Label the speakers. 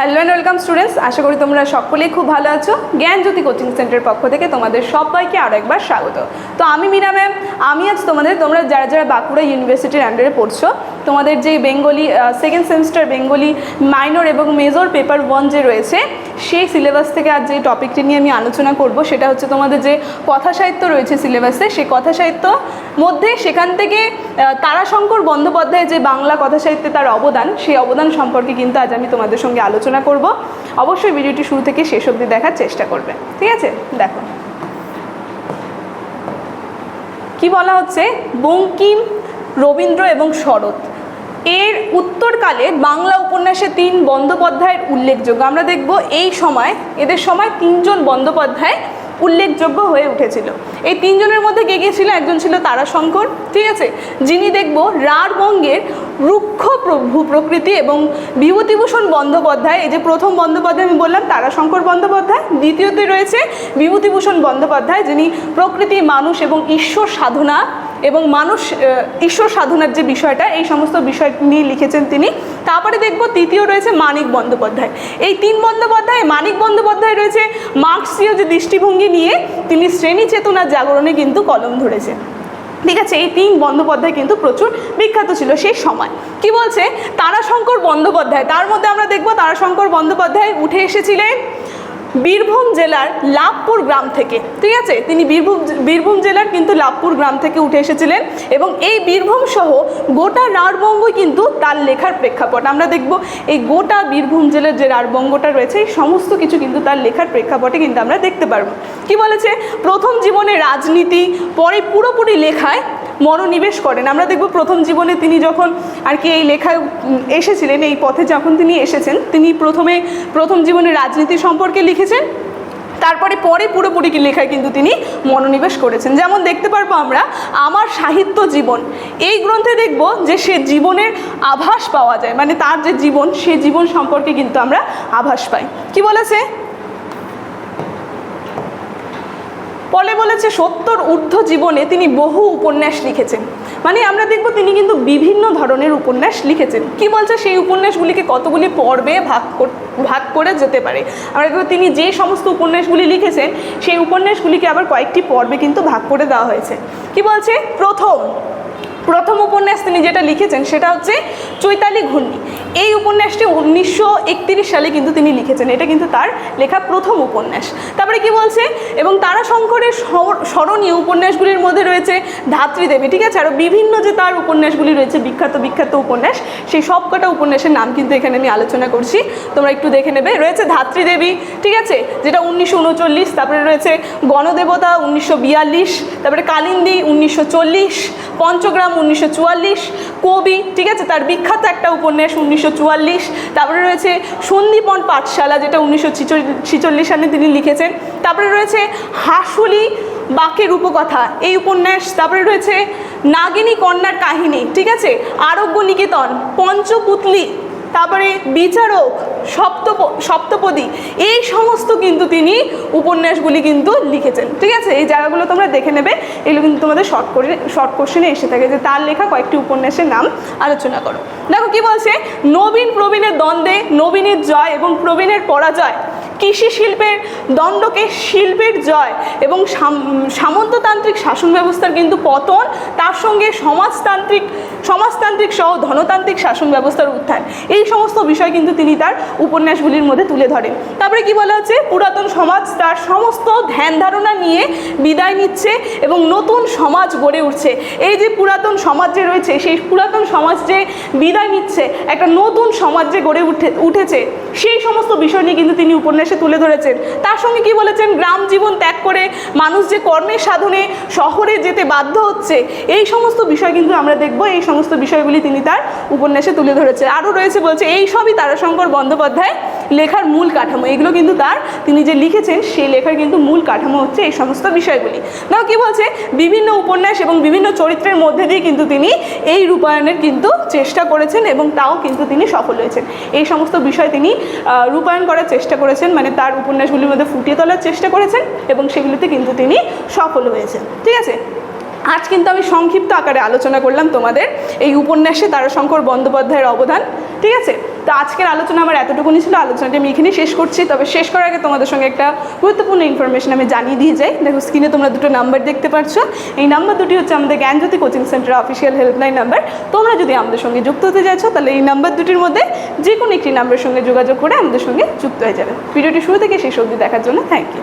Speaker 1: Hello and welcome students আশা করি তোমরা সকলেই খুব ভালো আছো। জ্ঞানজ্যোতি কোচিং সেন্টারের পক্ষ থেকে তোমাদের সবাইকে আরও একবার স্বাগত। তো আমি মীরা ম্যাম আমি আজ তোমাদের, তোমরা যারা যারা বাঁকুড়া ইউনিভার্সিটির আন্ডারে পড়ছো, তোমাদের যে Bengali second semester Bengali minor এবং মেজর পেপার ওয়ান যে রয়েছে সেই সিলেবাস থেকে আজ যে টপিকটি নিয়ে আমি আলোচনা করব, সেটা হচ্ছে তোমাদের যে কথা সাহিত্য রয়েছে সিলেবাসে সেই কথা সাহিত্য মধ্যে সেখান থেকে তারাশঙ্কর বন্দ্যোপাধ্যায় যে বাংলা কথা সাহিত্যে তার অবদান, সেই অবদান সম্পর্কে কিন্তু আজ আমি তোমাদের সঙ্গে আলোচনা করব। অবশ্যই ভিডিওটি শুরু থেকে শেষ অবধি দেখার চেষ্টা করবে। ঠিক আছে? দেখো। কি বলা হচ্ছে? বঙ্কিম, রবীন্দ্র এবং শরৎ। এর উত্তরকালে বাংলা উপন্যাসে তিন বন্দ্যোপাধ্যায়ের উল্লেখযোগ্য। আমরা দেখব এই সময়, এদের সময় তিনজন বন্দ্যোপাধ্যায় উল্লেখযোগ্য হয়ে উঠেছিল। এই তিনজনের মধ্যে কে কে ছিল? একজন ছিল তারাশঙ্কর, ঠিক আছে? যিনি দেখব রাঢ়বঙ্গের রুক্ষ প্র- ভূপ্রকৃতি এবং বিভূতিভূষণ বন্দ্যোপাধ্যায়। এই যে প্রথম বন্দ্যোপাধ্যায় আমি বললাম, তারাশঙ্কর বন্দ্যোপাধ্যায়। দ্বিতীয়তে রয়েছে বিভূতিভূষণ বন্দ্যোপাধ্যায়, যিনি প্রকৃতি, মানুষ এবং ঈশ্বর সাধনা এবং মানুষ ঈশ্বর সাধনার যে বিষয়টা, এই সমস্ত বিষয় নিয়ে লিখেছেন তিনি। তারপরে দেখব তৃতীয় রয়েছে মানিক বন্দ্যোপাধ্যায়। এই তিন বন্দ্যোপাধ্যায়, মানিক বন্দ্যোপাধ্যায় রয়েছে মার্ক্সীয় যে দৃষ্টিভঙ্গি নিয়ে তিনি শ্রেণি চেতনার জাগরণে কিন্তু কলম ধরেছেন। ঠিক আছে, এই তিন বন্দ্যোপাধ্যায় কিন্তু প্রচুর বিখ্যাত ছিল সেই সময়। কি বলছে? তারাশঙ্কর বন্দ্যোপাধ্যায়। তার মধ্যে আমরা দেখব তারাশঙ্কর বন্দ্যোপাধ্যায় উঠে এসেছিলেন। বীরভূম জেলার লাভপুর গ্রাম থেকে। ঠিক আছে? তিনি বীরভূম বীরভূম জেলার কিন্তু লাভপুর গ্রাম থেকে উঠে এসেছিলেন এবং এই বীরভূম সহ গোটা রাঢ়বঙ্গই কিন্তু তার লেখার প্রেক্ষাপট। আমরা দেখব এই গোটা বীরভূম জেলার যে রাঢ়বঙ্গটা রয়েছে, এই সমস্ত কিছু কিন্তু তার লেখার প্রেক্ষাপটে কিন্তু আমরা দেখতে পারব। কি বলেছে? প্রথম জীবনে রাজনীতি, পরে পুরোপুরি লেখায় মনোনিবেশ করেন। আমরা দেখব প্রথম জীবনে তিনি যখন আর কি এই লেখায় এসেছিলেন, এই পথে যখন তিনি এসেছেন, তিনি প্রথমে, প্রথম জীবনে রাজনীতি সম্পর্কে লিখেছেন, তারপরে পরে পুরোপুরি লেখায় কিন্তু তিনি মনোনিবেশ করেছেন। যেমন দেখতে পারব আমরা, আমার সাহিত্য জীবন, এই গ্রন্থে দেখব যে সে জীবনের আভাস পাওয়া যায় মানে তার যে জীবন, সে জীবন সম্পর্কে কিন্তু আমরা আভাস পাই। কি বলেছে? পলে বলেছে, সত্তর ঊর্ধ্ব জীবনে তিনি বহু উপন্যাস লিখেছেন। মানে আমরা দেখব তিনি কিন্তু বিভিন্ন ধরনের উপন্যাস লিখেছেন। কি বলছে? সেই উপন্যাসগুলিকে কতগুলি পর্বে ভাগ ভাগ করে যেতে পারে। আমরা দেখব তিনি যে সমস্ত উপন্যাসগুলি লিখেছেন, সেই উপন্যাসগুলিকে আবার কয়েকটি পর্বে কিন্তু ভাগ করে দেওয়া হয়েছে। কি বলছে? প্রথম উপন্যাস তিনি যেটা লিখেছেন সেটা হচ্ছে চৈতালি ঘূর্ণি। এই উপন্যাসটি উনিশশো একত্রিশ সালে কিন্তু তিনি লিখেছেন, এটা কিন্তু তার লেখা প্রথম উপন্যাস। তারপরে কি বলছে? এবং তারাশঙ্করের স্মর- স্মরণীয় উপন্যাসগুলির মধ্যে রয়েছে ধাত্রীদেবী, ঠিক আছে? আরও বিভিন্ন যে তার উপন্যাসগুলি রয়েছে, বিখ্যাত বিখ্যাত উপন্যাস, সেই সবকটা উপন্যাসের নাম কিন্তু এখানে আমি আলোচনা করছি। তোমরা একটু দেখে নেবে। রয়েছে ধাত্রীদেবী, ঠিক আছে? যেটা উনিশশো উনচল্লিশ, তারপরে রয়েছে গণদেবতা উনিশশো বিয়াল্লিশ, তারপরে কালিন্দী উনিশশো চল্লিশ, পঞ্চগ্রাম উনিশশো চুয়াল্লিশ কবি, ঠিক আছে? তার বিখ্যাত একটা উপন্যাস উনিশশো চুয়াল্লিশ। তারপরে রয়েছে সন্দীপন পাঠশালা, যেটা উনিশশো সালে তিনি লিখেছেন। তারপরে রয়েছে হাসুলি বাকের উপকথা এই উপন্যাস। তারপরে রয়েছে নাগিনী কন্যার কাহিনী, ঠিক আছে? আরোগ্য নিকেতন, পঞ্চপুতলি তারপরে বিচারক, সপ্তপ, সপ্তপদী, এই সমস্ত কিন্তু তিনি উপন্যাসগুলি কিন্তু লিখেছেন। ঠিক আছে? এই জায়গাগুলো তোমরা দেখে নেবে। এগুলো কিন্তু তোমাদের শর্ট করে শর্ট কোশ্চেনে এসে থাকে যে তার লেখা কয়েকটি উপন্যাসের নাম আলোচনা করো। দেখো কি বলছে? নবীন প্রবীণের দ্বন্দ্বে, নবীনের জয় এবং প্রবীণের পরাজয়। কৃষি শিল্পের দণ্ডকে শিল্পের জয় এবং সাম- সামন্ততান্ত্রিক শাসন ব্যবস্থার কিন্তু পতন, তার সঙ্গে সমাজতান্ত্রিক সমাজতান্ত্রিক সহ ধনতান্ত্রিক শাসন ব্যবস্থার উত্থান। এই সমস্ত বিষয় কিন্তু তিনি তার উপন্যাসগুলির মধ্যে তুলে ধরেন। তারপরে কি বলা হচ্ছে? পুরাতন সমাজ তার সমস্ত ধ্যান ধারণা নিয়ে বিদায় নিচ্ছে এবং নতুন সমাজ গড়ে উঠছে। এই যে পুরাতন সমাজ যে রয়েছে, সেই পুরাতন সমাজ যে বিদায় নিচ্ছে, একটা নতুন সমাজ যে গড়ে উঠে, উঠেছে, সেই সমস্ত বিষয় নিয়ে কিন্তু তিনি উপন্যাসে তুলে ধরেছেন। তার সঙ্গে কি বলেছেন? গ্রাম জীবন ত্যাগ করে মানুষ যে কর্মের সাধনে শহরে যেতে বাধ্য হচ্ছে, এই সমস্ত বিষয় কিন্তু আমরা দেখব। এই সমস্ত বিষয়গুলি তিনি তার উপন্যাসে তুলে ধরেছে আরও রয়েছে বলছে, এই সবই তারাশঙ্কর বন্দ্যোপাধ্যায় লেখার মূল কাঠামো। এগুলো কিন্তু তার তিনি যে লিখেছেন, সেই লেখার কিন্তু মূল কাঠামো হচ্ছে এই সমস্ত বিষয়গুলি। দেখো কি বলছে? বিভিন্ন উপন্যাস এবং বিভিন্ন চরিত্রের মধ্যে দিয়ে কিন্তু তিনি এই রূপায়ণের কিন্তু চেষ্টা করেছেন এবং তাও কিন্তু তিনি সফল হয়েছেন। এই সমস্ত বিষয় তিনি রূপায়ণ করার চেষ্টা করেছেন মানে তার উপন্যাসগুলির মধ্যে ফুটিয়ে তোলার চেষ্টা করেছেন এবং সেগুলিতে কিন্তু তিনি সফল হয়েছেন। ঠিক আছে? আজ কিন্তু আমি সংক্ষিপ্ত আকারে আলোচনা করলাম তোমাদের এই উপন্যাসে তারাশঙ্কর বন্দ্যোপাধ্যায়ের অবদান। ঠিক আছে? তো আজকের আলোচনা আমার এতটুকুনি ছিল। আলোচনাটি আমি এখানেই শেষ করছি। তবে শেষ করার আগে তোমাদের সঙ্গে একটা গুরুত্বপূর্ণ ইনফরমেশন আমি জানিয়ে দিয়ে যাই। দেখো স্ক্রিনে তোমরা দুটো নাম্বার দেখতে পাচ্ছ। এই নাম্বার দুটি হচ্ছে আমাদের Gyanjyoti coaching centre official helpline number তোমরা যদি আমাদের সঙ্গে যুক্ত হতে চাইছো তাহলে এই নাম্বার দুটির মধ্যে যে কোনো একটি নাম্বারের সঙ্গে যোগাযোগ করে আমাদের সঙ্গে যুক্ত হয়ে যাবে। ভিডিওটি শুরু থেকে শেষ অবধি দেখার জন্য থ্যাংক ইউ